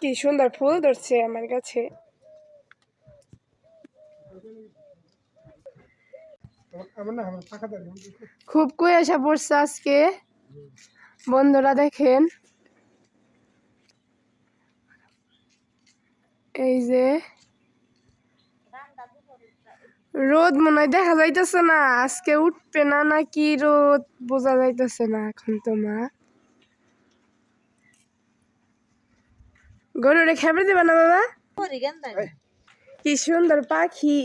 কি সুন্দর ফুল ধরছে আমার কাছে। খুব কুয়াশা পড়ছে আজকে। বন্ধুরা দেখেন। এই যে রোদ মনে হয় দেখা যাইতেছে না, আজকে উঠবে না নাকি রোদ বোঝা যাইতেছে না এখন তো মা গরুরে খেপে দেবে না বাবা? কি সুন্দর পাখি।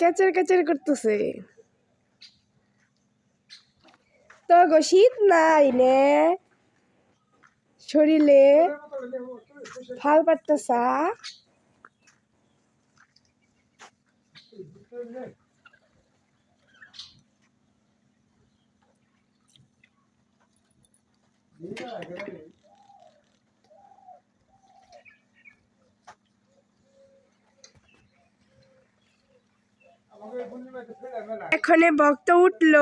কেচের কেচের করতেছে। তো গো শীত নাই নে। শরীরে ফাল পারতেছা এখানে ভক্ত উঠল।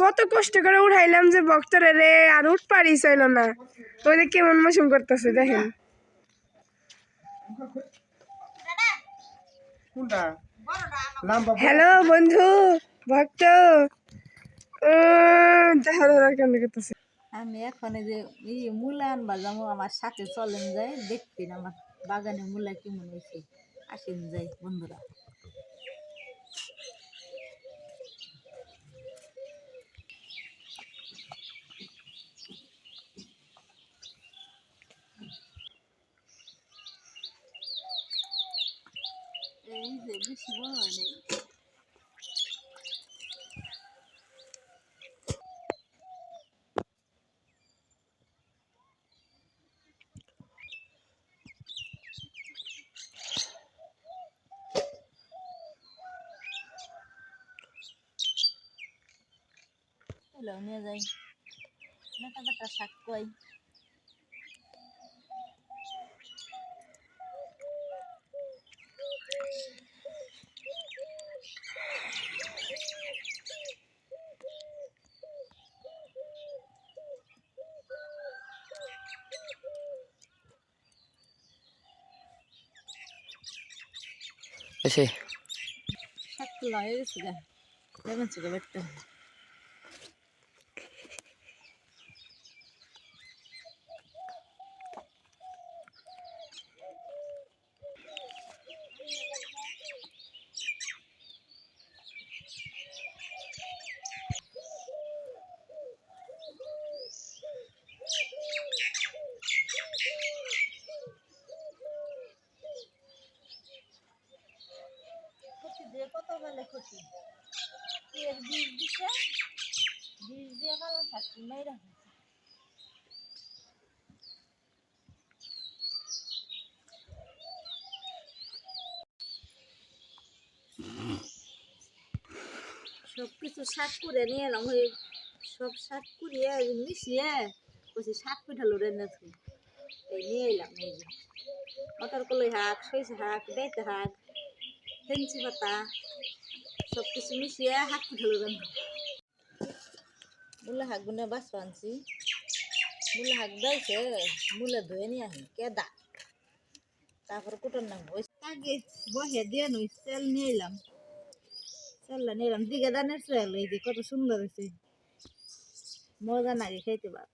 কত কষ্ট করে উঠাইলাম যে ভক্তরে রে আর উঠ পারি চাইল না। ওই যে কেমন মৌসুম করতেছে দেখেন। হ্যালো বন্ধু ভক্ত। দেখা কেন করতেছে? আমি এখন যে ই মূলা আনবা যাব আমার সাথে চলেন যায় দেখতে আমার বাগানে মূলা কেমন হয়েছে আসেন যাই বন্ধুরা। এই যে বেশি বড় হয় নাই এলাও নিয়ে যাই মেটা মেটা শাক এসে শাক তোলা হয়ে গেছে গা দেখেন চোখে বেটটা ক্ষতি দিয়ে কত বেলে ক্ষতি এর বীজ দিছে? বীজ দিয়ে মেয়েরা সব কিছু শাক করে নিয়ে এলাম, ওই সব শাক কুড়িয়ে মিশিয়ে বলছি শাক পিঠালো রেনে এই নিয়ে এলাম, এই যে। মটর কলাই শাক সরিষা শাক বেতে শাক ফেঞ্চি পাতা। সব কিছু মিশিয়ে শাক পিঠালো রেন মূলা শাক গুনে বাস আনছি মূলা শাক দাইছে মূলা ধুয়ে নিয়ে আহি কেদা? তারপর কুটার নাম ওই আগে বহে দিয়ে নই তেল নিয়ে এলাম। চাল্লা নিয়ে এলাম। দিকে দানের চাল এই যে কত সুন্দর হয়েছে মজা নাগে খাইতে পার।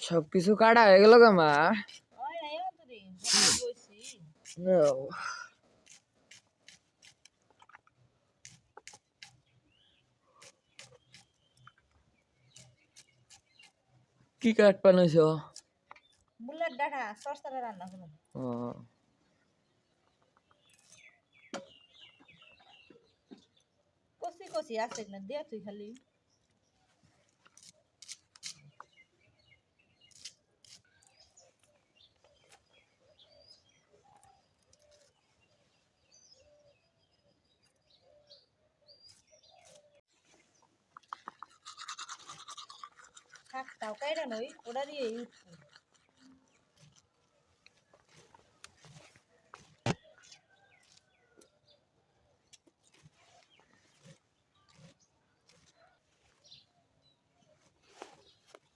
সব কিছু কাটা হয়ে গেল গা মা ওই আয় অন্তরে বসি কি কাঠ পানাইছ মুলের ডাটা সরসরে রান্না করুন কষি কষি আছে না দে তুই খালি। থাকতাও কাইরা নই ওরা দিয়ে উঠবো।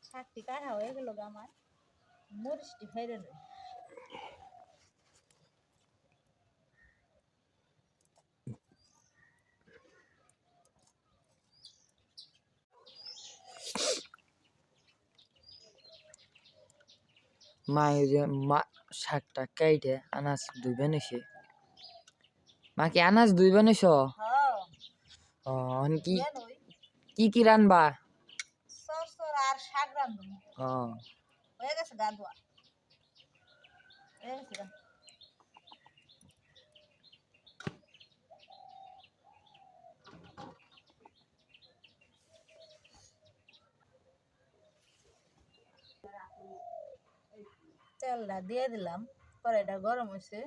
শাকটি কাটা হয়ে গেল আমার। মরিচটি ফেরে নয় মা যে মা শাকটা কেটে আনাজ ধুইবে নিছে মা কি আনাজ ধুইবে নিছ হ্যাঁ। কি কি কি রানবা? আর শাক রান্ধুন ও। হয়ে গেছে গা ধোয়া হয়ে গেছে তেলটা দিয়ে দিলাম। কড়াইটা গরম হয়েছে।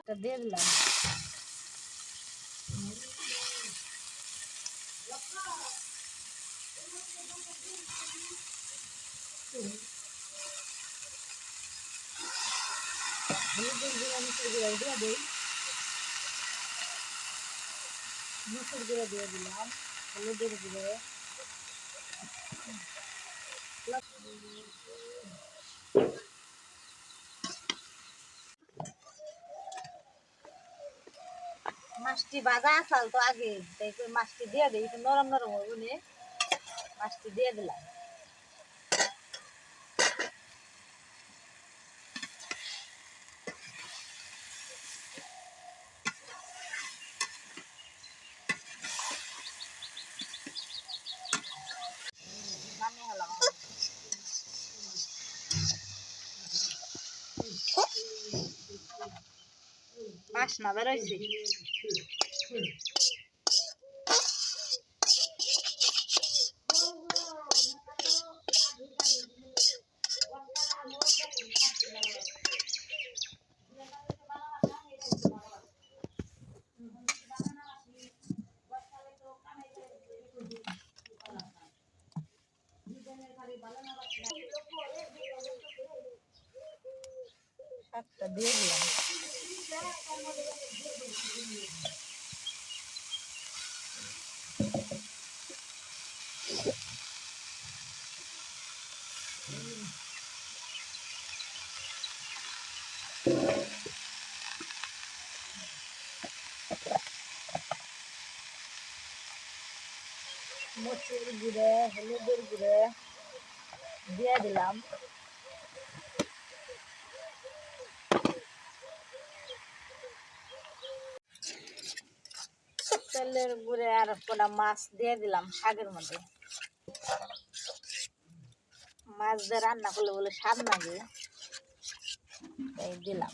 এটা দিয়ে দিলাম। হলুদের গুঁড়া মুসুর গুঁড়া দিয়ে দিই মুসুর গুঁড়া দিয়ে দিলাম। হলুদের গুঁড়ো। মাছটি বাজা আসাল তো আগে, তাই মাছটি দিয়ে দিই নরম নরম হব নে। মাছটি দিয়ে দিলাম। মাছ না বেরোইছে শাকটা দিয়ে দিলাম মরিচের গুঁড়ে হলুদের গুঁড়ে দিয়ে দিলাম তেলের গুঁড়ে আর কটা মাছ দিয়ে দিলাম শাকের মধ্যে। মাছ দিয়ে রান্না করলে বলে স্বাদ লাগে তাই দিলাম।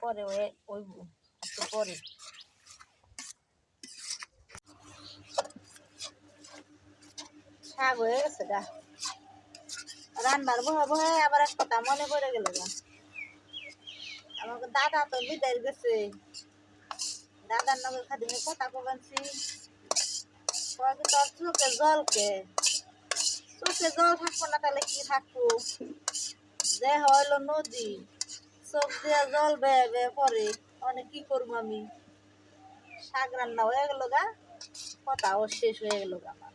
পরে ওই একটু পরে। শাক হয়ে গেছে গা। রান্নার বহে বহে আবার এক কথা মনে পড়ে গেল আমাকে দাদা তো বিদায় গেছে দাদার নগর খাদিনে কথা কবানছি কয়েক তোর চোখে জলকে চোখে জল থাকব না তাহলে কি থাকব? যে হইল নদী, চোখ দিয়ে জল বেয়ে বেয়ে পরে অনেক কি করব আমি? শাক রান্না হয়ে গেল গা। কথাও শেষ হয়ে গেল গা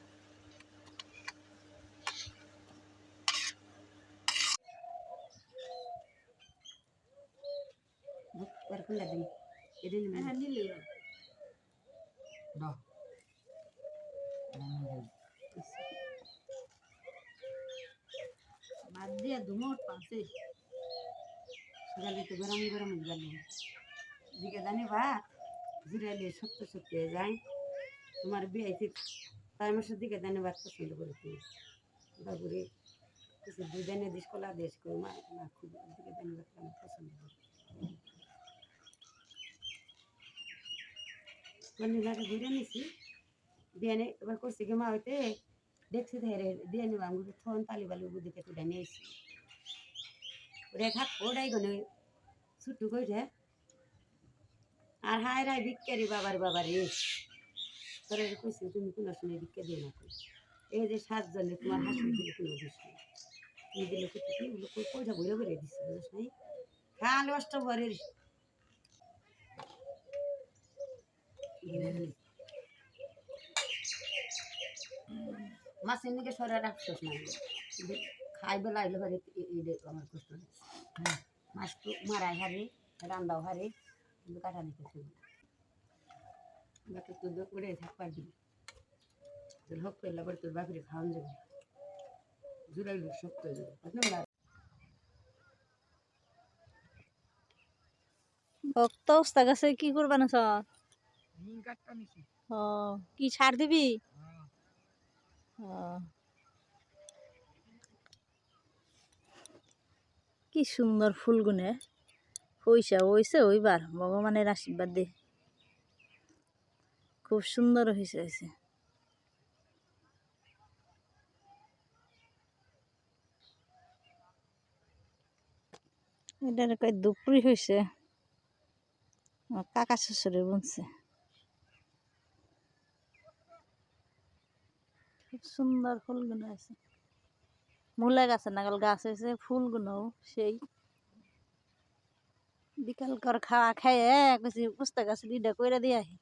আমার হ্যাঁ নিলি দাও বাদ দিয়ে ধুমোট পাশে সকালে তো গরম গরম গেল দিকে জানি ভাত জিরাইলে শক্ত শক্ত হয়ে যায় তোমার বিয়েতে তার মাসের দিকে জানি ভাত পছন্দ করে তুমি তারপরে কিছু দুই দিনে দিস কলা দেশ করে মা খুব দিকে জানি ভাত পছন্দ করে কন্যাকে ঘুরে নিছি বিয়ানে এবার করছি কি মা হইতে দেখছি ধরে দিয়ে নিবা আমি থন তালি বালি বুদিকে তুলে নিয়ে এসছি ওরে থাক ওটাই গনে ছুটু আর হাই রাই ভিক্ষারি বাবার বাবার রে তোরে কইছি তুমি কোনো শুনে ভিক্ষা দিও না কই। এই যে সাতজনে তোমার হাসি দিলে কোনো দোষ নেই তুমি দিলে কই কইটা ঘুরে ঘুরে দিচ্ছে বুঝছ নাই খালি অষ্টভরের মাছের নিকে খাইবে এটা আমার কষ্ট হয় মারাই হারে রান্দাও হারে, কিন্তু কাটা দিতে শুনি বাকি তো উড়ে থাক তোর হোক করলে পরে তোর বাপিরে খাওয়ান যাবে জুড়াইলে শক্ত যাবে। ভক্ত অবস্থা গেছে, কি করবা না স্যার রিং কাটটা নিছি ও কি ছাড় দিবি? ও। কি সুন্দর ফুলগুনে। হইসা হইছে ওইবার ভগবানের আশীর্বাদ দে। খুব সুন্দর হয়েছে হয়েছে কয় দুপুরি হয়েছে কাকা শ্বশুরে বুনছে। সুন্দর ফুলগুলো আছে। মূলা গাছে নাগাল গাছ হয়েছে ফুলগুলো সেই। বিকাল কর খাওয়া খাইয়ে কিছু পুস্তক গাছ লিডা কইরা দিয়ে আহি।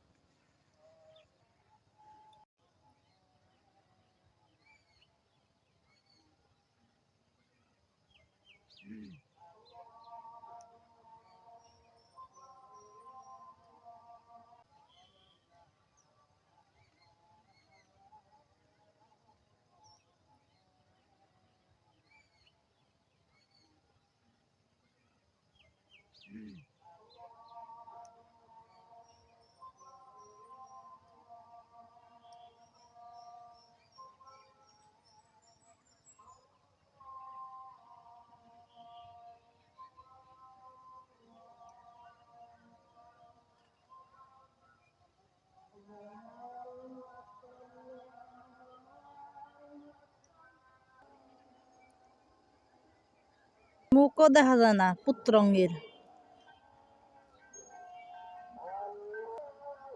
মুখও দেখা যায় না পুত্রঙ্গের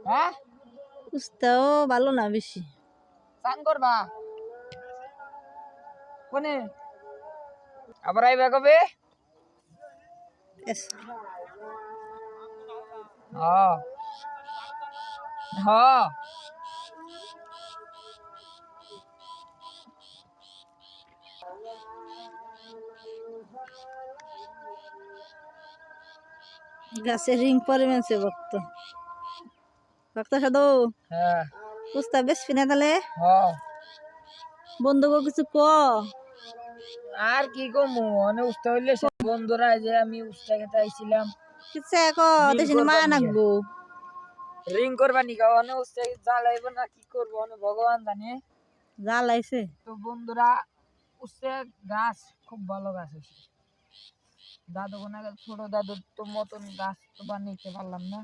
হ্যাঁ? বুঝতেও ভালো না বেশি। চান করবা? কোনে? আবার আইবা কবে? হ্যাঁ হ্যাঁ গাছে রিং পরে মেনছে ভক্ত। ভক্ত সাধু হ্যাঁ। পুস্তা বেশ ফিনা তাহলে বন্ধুকে কিছু ক? আর কি উস্তা হইলে সব বন্ধুরা যে আমি উস্তা খেতে আইছিলাম। ক? দেশে মা নাকবো রিং করবা নিকা অনে উস্তা জ্বালাইব না কি করব? অনে ভগবান জানে। জ্বালাইছে। তো বন্ধুরা উস্তে গাছ খুব ভালো গাছ দাদু কোন ছোট দাদুর তো মতন গাছ তো বানিয়ে পারলাম না।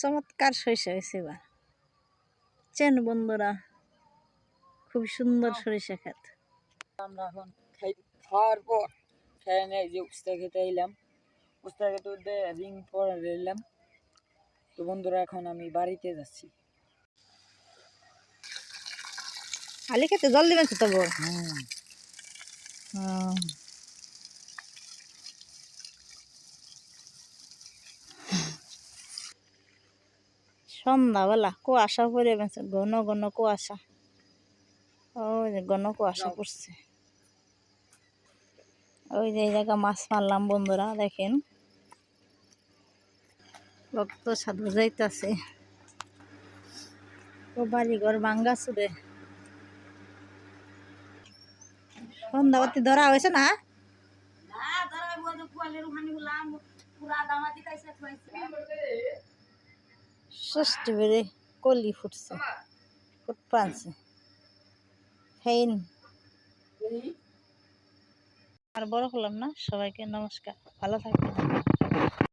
চমৎকার সরিষা হয়েছে এবার। চেন বন্ধুরা খুব সুন্দর সরিষা খেত। আমরা এখন খাই খাওয়ার পর খেয়ে নেই যে উস্তা খেতে এলাম। উস্তা খেতে রিং পরে এলাম। তো বন্ধুরা এখন আমি বাড়িতে যাচ্ছি। আলি খেতে জল দিবেন তো তবু? হুম। সন্ধ্যাবেলা কুয়াশা পড়ে গেছে ঘন ঘন কুয়াশা। ওই যে ঘন কুয়াশা পড়ছে। ওই যে এই জায়গা মাছ মারলাম বন্ধুরা দেখেন। ভক্ত সাধু যাইতাছে। ও বাড়িঘর ভাঙ্গা চুরে সন্ধ্যাবাতি ধরা হয়েছে না? ধরা পুরা দামা ষষ্ঠী বেড়ে কলি ফুটছে ফুট পানছে হেইন। আর বড় করলাম না সবাইকে নমস্কার ভালো থাকবেন।